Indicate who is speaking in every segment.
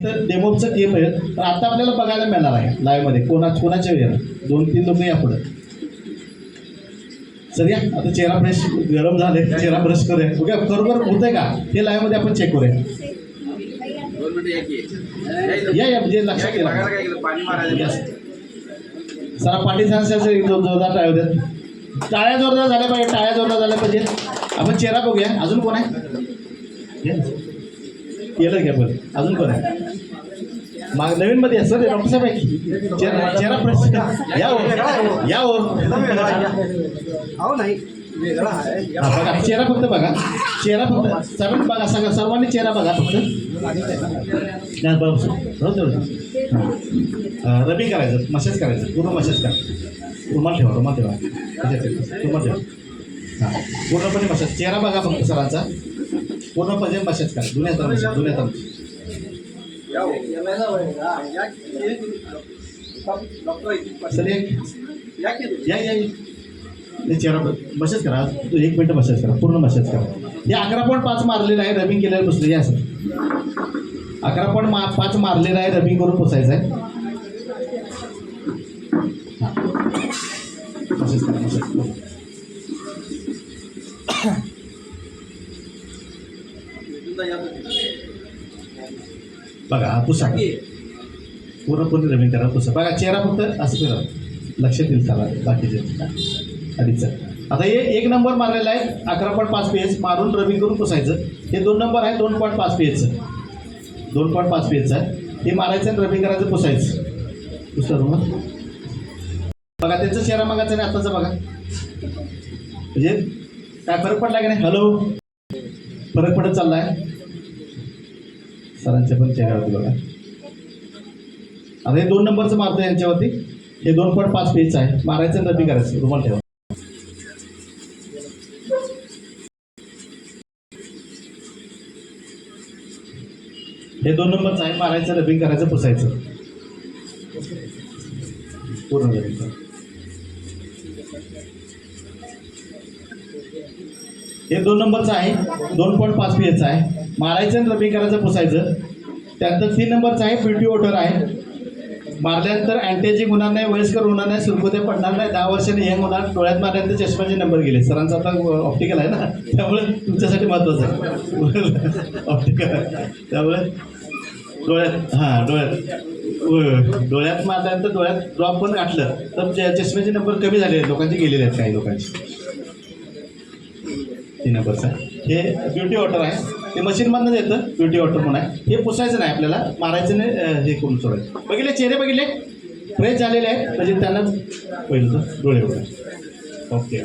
Speaker 1: तर डेमोचं टेप आहे. पण आता आपल्याला बघायला मिळणार आहे लाईव्हमध्ये कोणा कोणाच्या वेळेला? दोन तीन लोक या पुढे. सर या. आता चेहरा ब्रश गरम झाले चेहरा ब्रश करूया. बघा बरोबर होतंय का? हे लाईव्हमध्ये आपण चेक करूया.
Speaker 2: या.
Speaker 1: या म्हणजे लक्षात Yes. सरा पाटील दोन जोरदार टाळ्या होत्या टाळ्या जोरदार झाल्या पाहिजे टाळ्या जोरदार झाल्या पाहिजे. आपण चेहरा बघूया. अजून कोण आहे. केलं घ्या पण अजून कोण आहे? नवीन मध्ये सर डॉक्टर साहेब आहे? चेहरा प्रश्न या हो. या हो.
Speaker 3: अहो नाही. वेगळा आहे.
Speaker 1: हा, बघा चेहरा फक्त बघा. चेहरा फक्त सर्व बघा सगळं सर्वांनी चेहरा बघा फक्त. बरं. रबी करायचं. मसाज करायचं. पूर्ण मसाज करा. रुमाल ठेवा रुमाल ठेवा. रुमाल ठेवा. हां. पूर्णपणे मसाज. चेहरा बघा फक्त सरांचा. पूर्णपणे मसाज करा. दुनियात मसाज दुनियात
Speaker 3: या
Speaker 1: चेहरा मसाज करा. तू एक मिनटं मसाज करा. पूर्ण मसाज करा. हे अकरा पॉईंट पाच मारलेलं आहे रबिंग केलेलं पुसले या सर. अकरा पॉईंट मा पाच मारलेलं आहे रबिंग करून पुसायचं आहे. मसाज करा मसाज बघा हा पुसा पूर्णपूर्ण रबिंग करा पुसा. बघा चेहरा फक्त असं करा. लक्षात येईल त्याला बाकीचे. अडीच आता हे एक नंबर मारलेला आहे अकरा पॉईंट पाच पी एच मारून रबिंग करून पुसायचं. हे दोन नंबर आहे दोन पॉईंट पाच पेजचं दोन पॉईंट पाच पेजचं आहे. हे मारायचं आणि रबिंग करायचं पुसायचं. पुसलं मग? बघा त्यांचा चेहरा मागायचा नाही आताचा बघा. म्हणजे काय फरक पडला की नाही? हॅलो फरक पडत चालला आहे सरांच्या पण चेहऱ्यावरती बघा. आता हे दोन नंबरचं मारतो यांच्यावरती. हे दोन पॉईंट पाच पेजचं आहे. मारायचं डबी करायचं. रुमाल ठेवा. हे दोन नंबरचं आहे. मारायचं रबिंग करायचं पुसायचं. पूर्ण रबिंग हे दोन नंबरचं आहे. दोन पॉईंट पाच पी आहे. मारायचं आणि रबिंग करायचं पुसायचं. त्यानंतर तीन नंबरचं आहे ब्युटी वॉटर आहे. मारल्यानंतर अँटेजिंग होणार नाही वयस्कर होणार नाही सुरकुत्या पडणार नाही दहा वर्षाने यंग होणार डोळ्यात मारल्यानंतर चष्म्याचे नंबर गेले. सरांचा आता ऑप्टिकल आहे ना. त्यामुळे तुमच्यासाठी महत्त्वाचं आहे. ऑप्टिकल त्यामुळे डोळ्यात हां डोळ्यात होय, डोळ्यात मारल्यानंतर डोळ्यात ड्रॉप पण गाठलं. तर च- चष्म्याचे नंबर कमी झाले लोकांचे गेलेले आहेत काही लोकांचे. तीन नंबरचं. हे ब्युटी वॉटर आहे. ते मशीनमधनं येतं ब्युटी वॉटर म्हणून आहे. हे पुसायचं नाही आपल्याला मारायचं नाही हे करून सोडायचं. बघितले चेहरे बघितले? फ्रेश झालेले आहेत म्हणजे त्यांना पहिलं तर डोळे बघा. ओके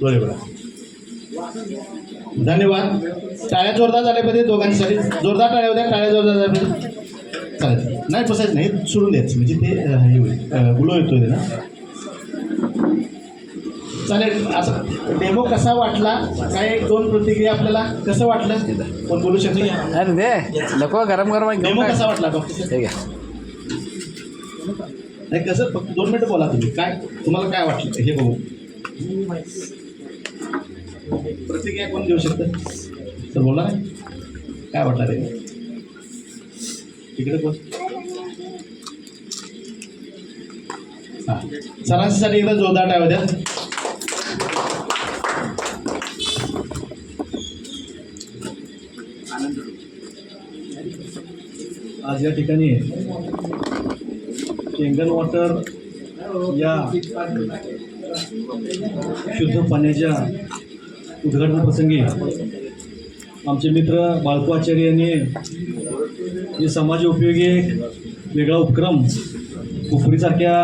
Speaker 1: डोळे बघा. धन्यवाद. टाळ्या जोरदार झाल्या पाहिजे दोघांसाठी. जोरदार टाळ्या होत्या टाळ्या जोरदार झाल्या पाहिजे. चालेल. नाही पुसायचं नाही सोडून द्यायचं. म्हणजे ते हे होईल. गुलो येतो ना चालेल असं डेमो कसा वाटला? काय एक दोन प्रतिक्रिया आपल्याला? कसं वाटलं? कोण बोलू शकतो?
Speaker 4: अरे दे. नको गरम गरम घेऊन
Speaker 1: डेमो
Speaker 4: टाक.
Speaker 1: कसा वाटला डॉक्टर
Speaker 4: ठीक आहे.
Speaker 1: नाही कसं? फक्त दोन मिनटं बोला तुम्ही. काय तुम्हाला काय वाटलं? हे बघू. प्रतिक्रिया कोण देऊ शकतं? सर बोला. ना काय वाटलं रे? इकडे कोण हां. सरांसाठी एकदा जोरदार टाळ्या द्या. आज या ठिकाणी शेंगन वॉटर या शुद्ध पाण्याच्या उद्घाटन प्रसंगी आमचे मित्र बाळकू आचार्य यांनी हे समाज उपयोगी एक वेगळा उपक्रम कुफरीसारख्या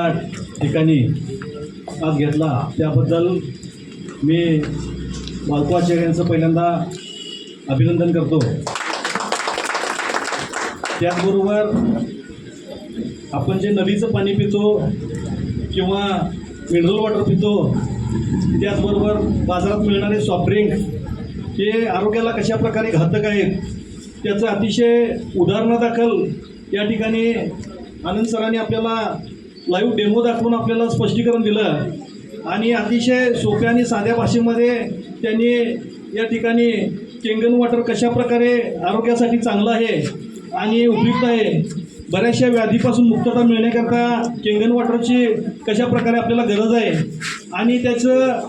Speaker 1: ठिकाणी आज घेतला. त्याबद्दल मी बाळकू आचार्य यांचं पहिल्यांदा अभिनंदन करतो. त्याचबरोबर आपण जे नदीचं पाणी पितो किंवा मिनरल वॉटर पितो त्याचबरोबर बाजारात मिळणारे सॉफ्ट ड्रिंक हे आरोग्याला कशा प्रकारे घातक आहेत त्याचं अतिशय उदाहरणादाखल या ठिकाणी आनंद सरांनी आपल्याला लाईव्ह डेमो दाखवून आपल्याला स्पष्टीकरण दिलं आणि अतिशय सोप्या आणि साध्या भाषेमध्ये त्यांनी या ठिकाणी
Speaker 5: केंगन वॉटर कशा प्रकारे आरोग्यासाठी चांगलं आहे आणि उपयुक्त आहे. बऱ्याचशा व्याधीपासून मुक्तता मिळण्याकरता केंगन वॉटरची कशा प्रकारे आपल्याला गरज आहे आणि त्याचं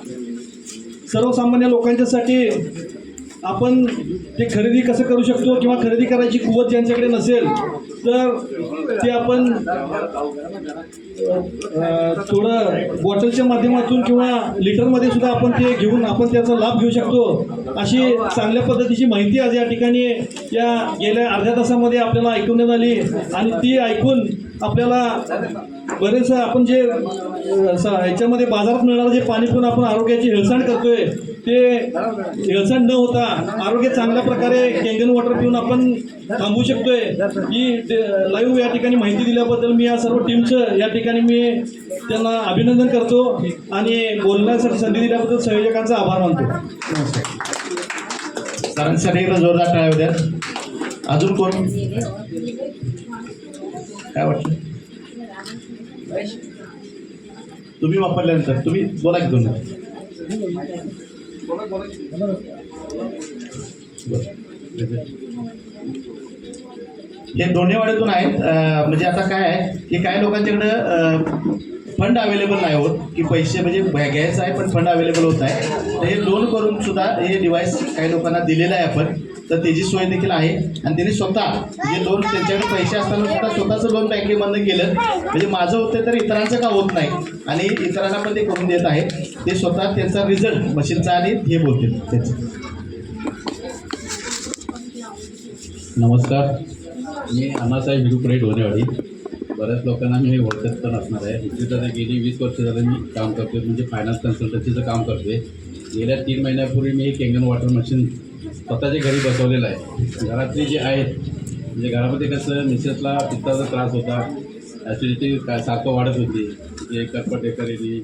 Speaker 5: सर्वसामान्य लोकांच्यासाठी आपण ते खरेदी कसं करू शकतो किंवा खरेदी करायची कुवत ज्यांच्याकडे नसेल तर ते आपण थोडं बॉटलच्या माध्यमातून किंवा लिटरमध्ये सुद्धा आपण ते घेऊन आपण त्याचा लाभ घेऊ शकतो. अशी चांगल्या पद्धतीची माहिती आज या ठिकाणी या गेल्या अर्ध्या तासामध्ये आपल्याला ऐकवण्यात आली आणि ती ऐकून आपल्याला बरेच आपण जे ह्याच्यामध्ये बाजारात मिळणारं जे पाणी पिऊन आपण आरोग्याची हेळसांड करतोय ते हेळसांड न होता आरोग्य चांगल्या प्रकारे कॅंगन वॉटर पिऊन आपण थांबवू शकतोय. ही लाईव्ह या ठिकाणी माहिती दिल्याबद्दल मी या सर्व टीमचं या ठिकाणी मी त्यांना अभिनंदन करतो आणि बोलण्यासाठी संधी दिल्याबद्दल संयोजकांचा आभार मानतो.
Speaker 1: नमस्कार. सरांसाठी एकदा जोरदार टाळ्या द्या अजून कोण? काय वाटतं तुम्ही वापरल्यानंतर तुम्ही बोला की दोन हे दोन्ही वाड्यातून आहेत म्हणजे आता काय आहे की काही लोकांच्याकडं फंड अवेलेबल नाही होत की पैसे म्हणजे घ्यायचं आहे पण फंड अवेलेबल होत आहे. तर हे लोन करून सुद्धा हे डिव्हाइस काही लोकांना दिलेलं आहे आपण. तर त्याची सोय देखील आहे. आणि त्यांनी स्वतः म्हणजे लोन त्यांच्याकडे पैसे असताना सुद्धा स्वतःचं लोन बँकेमधनं केलं. म्हणजे माझं होतं तर इतरांचं का होत नाही? आणि इतरांना पण ते करून देत आहे. ते स्वतः त्यांचा रिझल्ट मशीनचा आणि हे बोलतील त्याचं.
Speaker 6: नमस्कार. मी अण्णासाहेब विरुपरेट ढोणेवाडी बऱ्याच लोकांना मी ओळखत पण असणार आहे. इथे गेली वीस वर्ष झालं मी काम करतोय. म्हणजे फायनान्स कन्सल्टन्सीचं काम करतोय. गेल्या तीन महिन्यापूर्वी मी एक केंगन वॉटर मशीन स्वतःच्या घरी बसवलेलं आहे. घरातली जे आहेत म्हणजे घरामध्ये कसं मिसेसला पित्ताचा त्रास होता ॲसिडिटी काय सारखं वाढत होती जे करपट करेली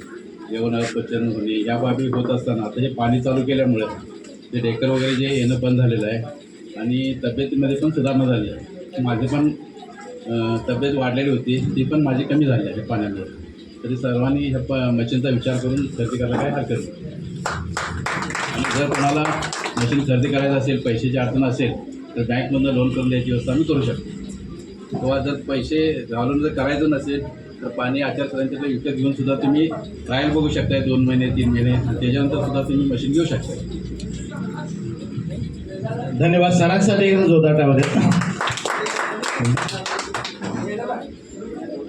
Speaker 6: जेवण पचन होणे या बाबी होत असताना आता हे पाणी चालू केल्यामुळे ते डेकर वगैरे जे येणं बंद झालेलं आहे. आणि तब्येतीमध्ये पण सुधारणा झाली आहे. माझी पण तब्येत वाढलेली होती ती पण माझी कमी झाली आहे पाण्यामुळे. तरी सर्वांनी ह्या प मशीनचा विचार करून खरेदी करायला काय हरकत नाही. आणि जर कोणाला मशीन खरेदी करायचं असेल पैशाची अडचण असेल तर बँकमधनं लोन करून द्यायची व्यवस्था आम्ही करू शकतो. किंवा जर पैसे घालून जर करायचं नसेल तर पाणी आचारसंहितेला विकत घेऊन सुद्धा तुम्ही ट्रायल बघू शकताय दोन महिने तीन महिने त्याच्यानंतर सुद्धा तुम्ही मशीन घेऊ शकता
Speaker 1: धन्यवाद. सरांसाठी जोदाटामध्ये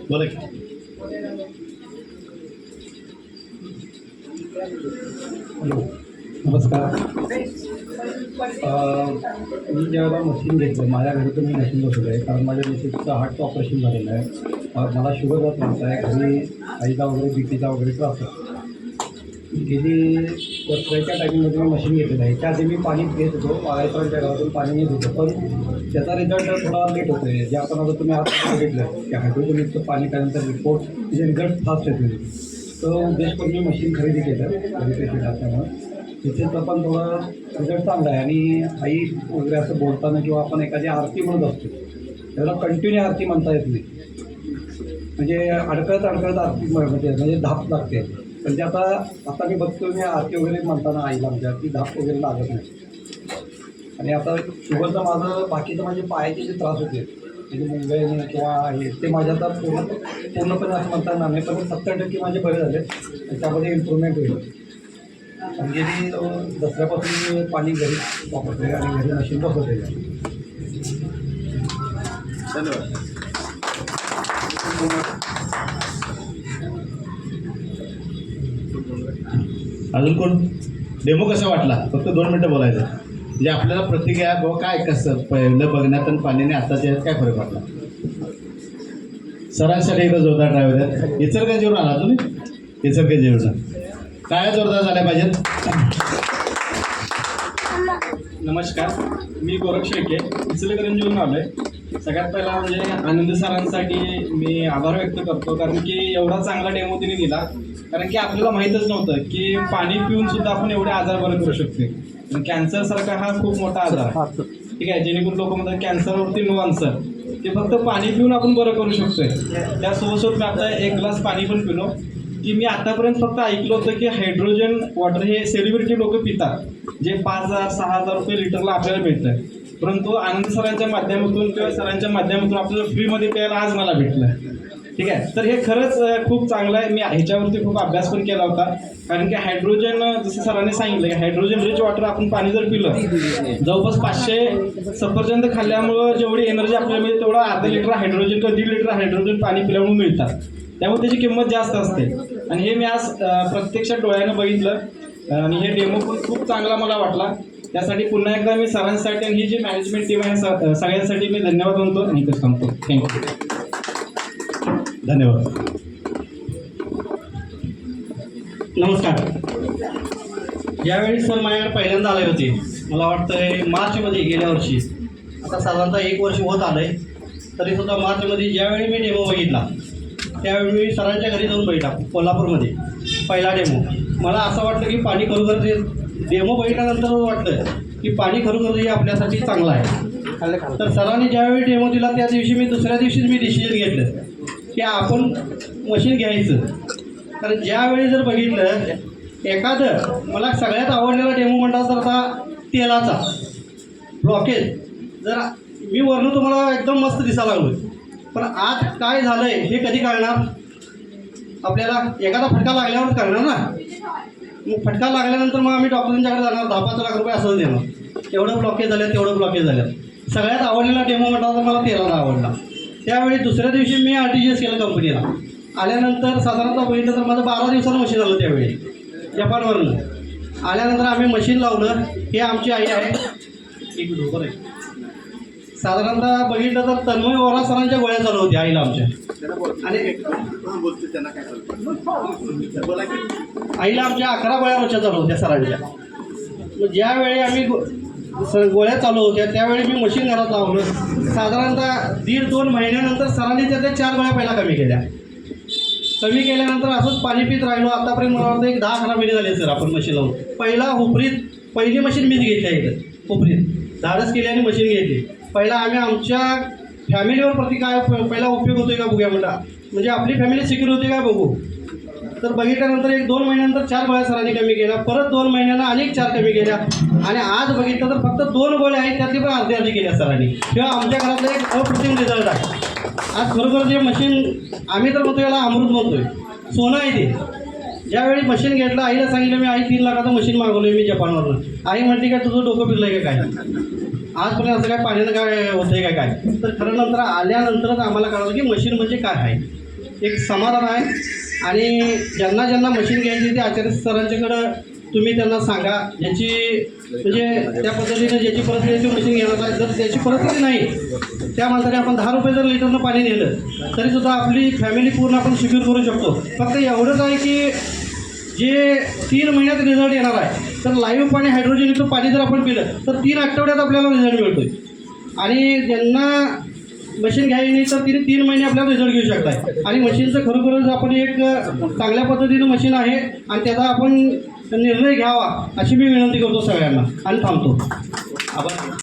Speaker 1: बोला की.
Speaker 7: नमस्कार. मी ज्यावेळेला मशीन घेतलं माझ्या घरी तर मी मशीन बसवलं आहे कारण माझ्या मिसेसचं हार्टचं ऑपरेशन झालेलं आहे. मला शुगरचा त्रास आहे. घरी आईचा वगैरे बीपीचा वगैरे त्रास आहे गेली वर्षाच्या टायमिंगमध्ये मी मशीन घेतलेलं आहे. त्या आधी मी पाणी घेत होतो बाळायच्या गावातून पाणी घेत होतो पण त्याचा रिझल्ट थोडा लेट होतो आहे जे आपण आता तुम्ही आज बघितलं त्या हायड्रोजनिकचं पाणी त्यानंतर रिपोर्ट म्हणजे रिझल्ट फास्ट येतो तो उद्देश करून मी मशीन खरेदी केलं घरी पेशंट असल्यामुळे तिथेचं पण थोडं रिझल्ट चांगला आहे. आणि आई वगैरे असं बोलताना किंवा आपण एखादी आरती म्हणत असतो त्याला कंटिन्यू आरती म्हणता येत नाही. म्हणजे अडकळत अडकळत आरती म- म्हणजे म्हणजे धाप लागते. पण ते आता आता मी बघतो मी आरती वगैरे म्हणताना आईला म्हणजे ती धाप वगैरे लागत नाही. आणि आता शुगरचं माझं बाकीचं म्हणजे पायाचे जे त्रास होते म्हणजे मुंबईने किंवा हे ते माझ्या आता पूर्ण पूर्णपणे असं म्हणता येणार नाही पण सत्तर टक्के माझे बरे झाले. आणि त्यामध्ये इम्प्रूव्हमेंट होईल. म्हणजे मी दसऱ्यापासून पाणी घरी वापरते आणि घरी मशीन बसवते
Speaker 2: धन्यवाद.
Speaker 1: अजून कोण? डेमो कसा वाटला? फक्त दोन मिनटं बोलायचं. म्हणजे आपल्याला प्रतिक्रिया बाबा काय कसं? पहिलं बघण्यात आणि पाण्याने आताच्या यात काय फरक वाटला? सरांसाठी एकदा जोरदार ड्रायव्हर काय जेवण आला तुम्ही? इचरगंजीवरून काय जोरदार झाल्या पाहिजेत?
Speaker 5: नमस्कार. मी गोरख शेळके इचलकरंजीवरून आलो आहे सगळ्यात पहिला म्हणजे आनंद सरांसाठी मी आभार व्यक्त करतो कारण की एवढा चांगला डेमो त्यांनी दिला. कारण की आपल्याला माहीतच नव्हतं की पाणी पिऊन सुद्धा आपण एवढे आजार बरे करू शकतो कॅन्सर सारखा हा खूप मोठा आजार आहे. ठीक आहे? जेणेकरून लोक म्हणतात कॅन्सरवरती नो आन्सर ते फक्त पाणी पिऊन आपण बरं करू शकतोय. त्या सोबत मी आता एक ग्लास पाणी पण पिलो. की मी आतापर्यंत फक्त ऐकलं होतं की हायड्रोजन वॉटर हे सेलिब्रिटी लोक पितात जे पाच हजार सहा हजार रुपये लिटरला आपल्याला मिळतं परंतु आनंद सरांच्या माध्यमातून किंवा सरांच्या माध्यमातून आपल्याला फ्रीमध्ये प्यायला आज मला भेटलं ठीक आहे? तर हे खरंच खूप चांगलं आहे. मी ह्याच्यावरती खूप अभ्यास पण केला होता. कारण की हायड्रोजन जसं सरांनी सांगितलं की हायड्रोजन रिच वॉटर आपण पाणी जर पिलं जवळपास पाचशे सफरचंद खाल्ल्यामुळं जेवढी एनर्जी आपल्याला मिळते तेवढा अर्धा लिटर हायड्रोजन किंवा दीड लिटर हायड्रोजन पाणी पिल्यामुळे मिळतात त्यामुळे त्याची किंमत जास्त असते. आणि हे मी आज प्रत्यक्ष प्रत्यक्षात डोळ्यानं बघितलं. आणि हे डेमो पण खूप चांगला मला वाटला. त्यासाठी पुन्हा एकदा मी सरांसाठी आणि ही जी मॅनेजमेंट टीम आहे सगळ्यांसाठी मी धन्यवाद म्हणतो आणि इथंच सांगतो थँक्यू
Speaker 1: धन्यवाद.
Speaker 8: नमस्कार. यावेळी सर माझ्याकडे पहिल्यांदा आले होते. मला वाटतं मार्चमध्ये गेल्या वर्षी. आता साधारणतः एक वर्ष होत आलं आहे तरीसुद्धा मार्चमध्ये ज्यावेळी मी डेमो बघितला त्यावेळी मी सरांच्या घरी जाऊन बघितला कोल्हापूरमध्ये. पहिला डेमो मला असं वाटलं की पाणी खरोखर ते डेमो बघितल्यानंतर वाटलं की पाणी खरोखर हे आपल्यासाठी चांगलं आहे. तर सरांनी ज्यावेळी डेमो दिला त्या दिवशी मी दुसऱ्या दिवशीच मी डिसिजन घेतलं. की आपण मशीन घ्यायचं. कारण ज्यावेळी जर बघितलं एखादं मला सगळ्यात आवडलेला डेमो म्हणता तर आता तेलाचा. ब्लॉकेज जर मी वरनं तुम्हाला एकदम मस्त दिसायला लागलो पण आज काय झालं आहे हे कधी कळणार? आपल्याला एखादा फटका लागल्यावर कळणार ना? मग फटका लागल्यानंतर मग आम्ही डॉक्टरांच्याकडे जाणार. दहा पाच लाख रुपये असंच देणार. एवढं ब्लॉकेज झालं तेवढं ब्लॉकेज झालं. सगळ्यात आवडलेला डेमो म्हटला तर मला तेराला आवडला. त्यावेळी दुसऱ्या दिवशी मी आर टी जी एस केलं कंपनीला. आल्यानंतर साधारणतः बघितलं तर माझं बारा दिवसानं मशीन आलं त्यावेळी. जपानवरनं. आल्यानंतर आम्ही मशीन लावलं. हे आमची आई आहे. एक आहे साधारणतः बघितलं तर तन्मय वोरा सरांच्या गोळ्या चालू होत्या आईला आमच्या. आणि आईला आमच्या अकरा गोळ्या रोजच्या चालू होत्या सरांच्या मग ज्यावेळी आम्ही गोळ्या चालू होत्या त्यावेळी मी मशीन घरात लावलं. साधारणतः दीड दोन महिन्यानंतर सरांनी त्याच्या चार गोळ्या पहिला कमी केल्या. कमी केल्यानंतर असंच पाणी पित राहिलो. आतापर्यंत मला वाटतं एक दहा अकरा महिने झाले सर आपण मशीन लावून. पहिला हुपरीत पहिली मशीन मीच घेतली आहे इथं. हुपरीत. धाडस केली आणि मशीन घेतली. पहिला आम्ही आमच्या फॅमिलीवर प्रति काय प- पहिला उपयोग होतोय का बघूया म्हणता म्हणजे आपली फॅमिली सिक्युर होती काय बघू. तर बघितल्यानंतर एक दोन महिन्यानंतर चार गोळ्या सरांनी कमी केल्या. परत दोन महिन्यानं अनेक चार कमी केल्या. आणि आज बघितलं तर फक्त दोन गोळ्या आहेत त्यातली पण अर्धी अर्धी केल्या सरांनी. किंवा आमच्या घरातला एक अप्रतिम रिझल्ट आहे. आज खरोखर जे मशीन आम्ही तर म्हणतो याला अमृत म्हणतोय. सोनं आहे ते. ज्यावेळी मशीन घेतलं आईला सांगितलं मी आई तीन लाखाचं मशीन मागवलं मी जपानवरनं. आई म्हणते काय तुझं डोकं फिरलं का काय? आजपर्यंत असं काय पाण्यानं काय होतंय आहे काय? तर खरं नंतर आल्यानंतरच आम्हाला कळलं की मशीन म्हणजे काय आहे. एक समाधान आहे. आणि ज्यांना ज्यांना मशीन घ्यायची ते आचार्य सरांच्याकडं तुम्ही त्यांना सांगा. ज्याची म्हणजे त्या पद्धतीने ज्याची परिस्थिती मशीन घेणार आहे जर त्याची परिस्थिती नाही त्या माणसाने आपण दहा रुपये जर लिटरनं पाणी नेलं तरीसुद्धा आपली फॅमिली पूर्ण आपण सिक्युर करू शकतो. फक्त एवढंच आहे की जे तीन महिन्यात रिझल्ट येणार आहे तर लाईव्ह पाणी हायड्रोजनयुक्त पाणी जर आपण पिलं तर तीन आठवड्यात आपल्याला रिझल्ट मिळतोय. आणि ज्यांना मशीन घ्यायची नाही तर तिने तीन महिने आपल्याला रिझल्ट घेऊ शकताय. आणि मशीनचं खरोखरच आपण एक चांगल्या पद्धतीनं मशीन आहे आणि त्याचा आपण निर्णय घ्यावा अशी मी विनंती करतो सगळ्यांना. आणि थांबतो. आभार.